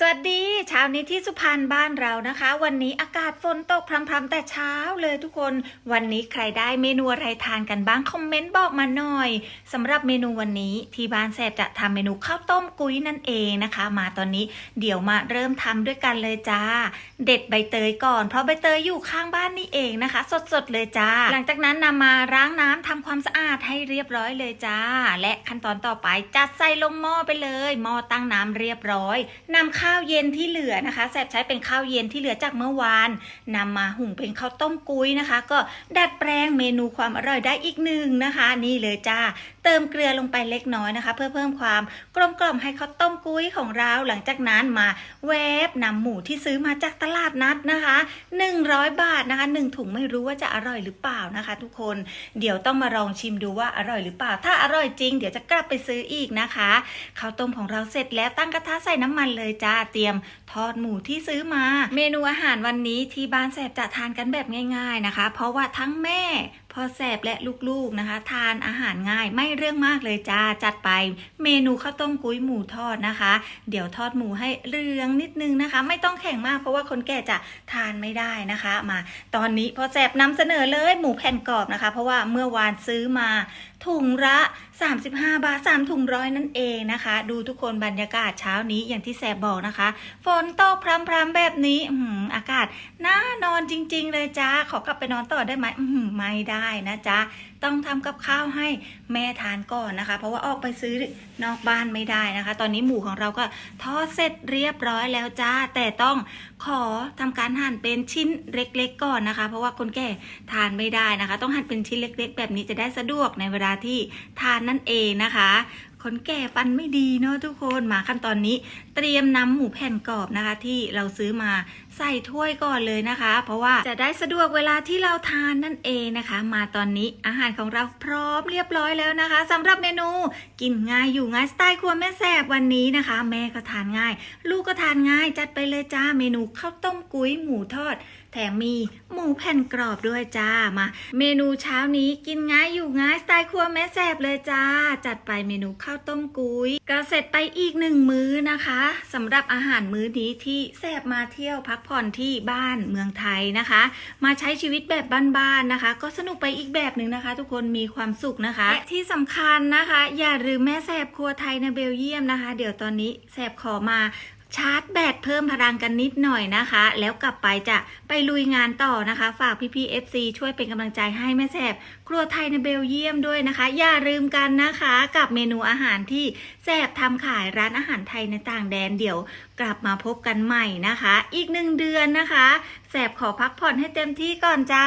สวัสดีเช้านี้ที่สุพรรณบ้านเรานะคะ วันนี้อากาศฝนตกพรำๆแต่เช้าเลยทุกคน วันนี้ใครได้เมนูอะไรทานกันบ้างคอมเมนต์บอกมาหน่อยสำหรับเมนูวันนี้ที่บ้านแสบจะทำเมนูข้าวต้มกุ้ยนั่นเองนะคะ มาตอนนี้เดี๋ยวมาเริ่มทำด้วยกันเลยจ้า เด็ดใบเตยก่อนเพราะใบเตยอยู่ข้างบ้านนี่เองนะคะ สดๆเลยจ้า หลังจากนั้นนำมาล้างน้ำทำ ความสะอาดให้เรียบร้อยเลยจ้า และขั้นตอนต่อไปจัดใส่ลงหม้อไปเลยหม้อตั้งน้ำเรียบร้อยนำข้าวเย็นที่เหลือนะคะแสบใช้เป็นข้าวเย็นที่เหลือจากเมื่อวานนำมาหุงเป็นข้าวต้มกุ้ยนะคะ ก็ดัดแปลงเมนูความอร่อยได้อีกหนึ่งนะคะ นี่เลยจ้า เติมเกลือลงไปเล็กน้อยนะคะ เพื่อเพิ่มความกลมกล่อมให้ข้าวต้มกุ้ยของเราหลังจากนั้นมาแวบนำหมูที่ซื้อมาจากตลาดนัดนะคะ 100 บาทนะคะหนึ่งถุงไม่รู้ว่าจะอร่อยหรือเปล่านะคะ ทุกคนเดี๋ยวต้องมาลององชิมดูว่าอร่อยหรือเปล่า ถ้าอร่อยจริง เดี๋ยวจะกลับไปซื้ออีกนะคะข้าวต้มของเราเสร็จแล้วตั้งกระทะใส่น้ำมันเลยจ้าเตรียมทอดหมูที่ซื้อมา เมนูอาหารวันนี้ที่บ้านแสบจะทานกันแบบง่าย ๆนะคะ เพราะว่าทั้งแม่ พ่อแสบและลูกๆนะคะ ทานอาหารง่ายไม่เรื่องมากเลยจ้าจัดไป เมนูข้าวต้มกุ้ยหมูทอดนะคะ เดี๋ยวทอดหมูให้เหลืองนิดนึงนะคะ ไม่ต้องแข็งมากเพราะว่าคนแก่จะทานไม่ได้นะคะ มา ตอนนี้พ่อแสบนำเสนอเลยหมูแผ่นกรอบนะคะ เพราะว่าเมื่อวานซื้อมาถุงละ 35 บาท 3 ถุงร้อยนั่นเองนะคะ ดูทุกคนบรรยากาศเช้านี้อย่างที่แสบบอกนะคะ ฝนตกพรำๆแบบนี้อือากาศน่านอนจริง ๆ เลยจ้าขอกลับไปนอนต่อได้ไหมอื้อหือไม่ได้นะจ๊ะ ต้องทำกับข้าวให้แม่ทานก่อนนะคะ เพราะว่าออกไปซื้อนอกบ้านไม่ได้นะคะ ตอนนี้หมูของเราก็ทอดเสร็จเรียบร้อยแล้วจ้า แต่ต้องขอทำการหั่นเป็นชิ้นเล็กๆก่อนนะคะ เพราะว่าคนแก่ทานไม่ได้นะคะ ต้องหั่นเป็นชิ้นเล็ก ๆ แบบนี้จะได้สะดวกในเวลาที่ทานนั่นเองนะคะคนแก่ฟันไม่ดีเนาะทุกคนมาขั้นตอนนี้ เตรียมนำหมูแผ่นกรอบนะคะ ที่เราซื้อมา ใส่ถ้วยก่อนเลยนะคะ เพราะว่าจะได้สะดวกเวลาที่เราทานนั่นเองนะคะ มาตอนนี้อาหารของเราพร้อมเรียบร้อยแล้วนะคะสำหรับเมนูกินง่ายอยู่ง่ายสไตล์ครัวแม่แสบวันนี้นะคะ แม่ก็ทานง่าย ลูกก็ทานง่ายจัดไปเลยจ้าเมนูข้าวต้มกุ้ยหมูทอด แถมมีหมูแผ่นกรอบด้วยจ้ามา เมนูเช้านี้กินง่ายอยู่ง่ายสไตล์ครัวแม่แสบเลยจ้า จัดไปเมนูข้าวต้มกุ้ยก็เสร็จไปอีกหนึ่งมื้อนะคะสำหรับอาหารมื้อนี้ที่แสบมาเที่ยวพักผ่อนที่บ้านเมืองไทยนะคะ มาใช้ชีวิตแบบบ้านๆนะคะ ก็สนุกไปอีกแบบหนึ่งนะคะ ทุกคนมีความสุขนะคะและที่สำคัญนะคะ อย่าลืมแม่แสบครัวไทยในเบลเยียมนะคะ เดี๋ยวตอนนี้แสบขอมา ชาร์จแบตเพิ่มพลังกันนิดหน่อยนะคะ แล้วกลับไปจะไปลุยงานต่อนะคะ ฝากพี่พี่ๆ FC ช่วยเป็นกำลังใจให้แม่แสบครัวไทยในเบลเยียมด้วยนะคะ อย่าลืมกันนะคะ กับเมนูอาหารที่แสบทำขายร้านอาหารไทยในต่างแดนเดี๋ยว กลับมาพบกันใหม่นะคะ อีกหนึ่งเดือนนะคะแสบขอพักผ่อนให้เต็มที่ก่อนจ้า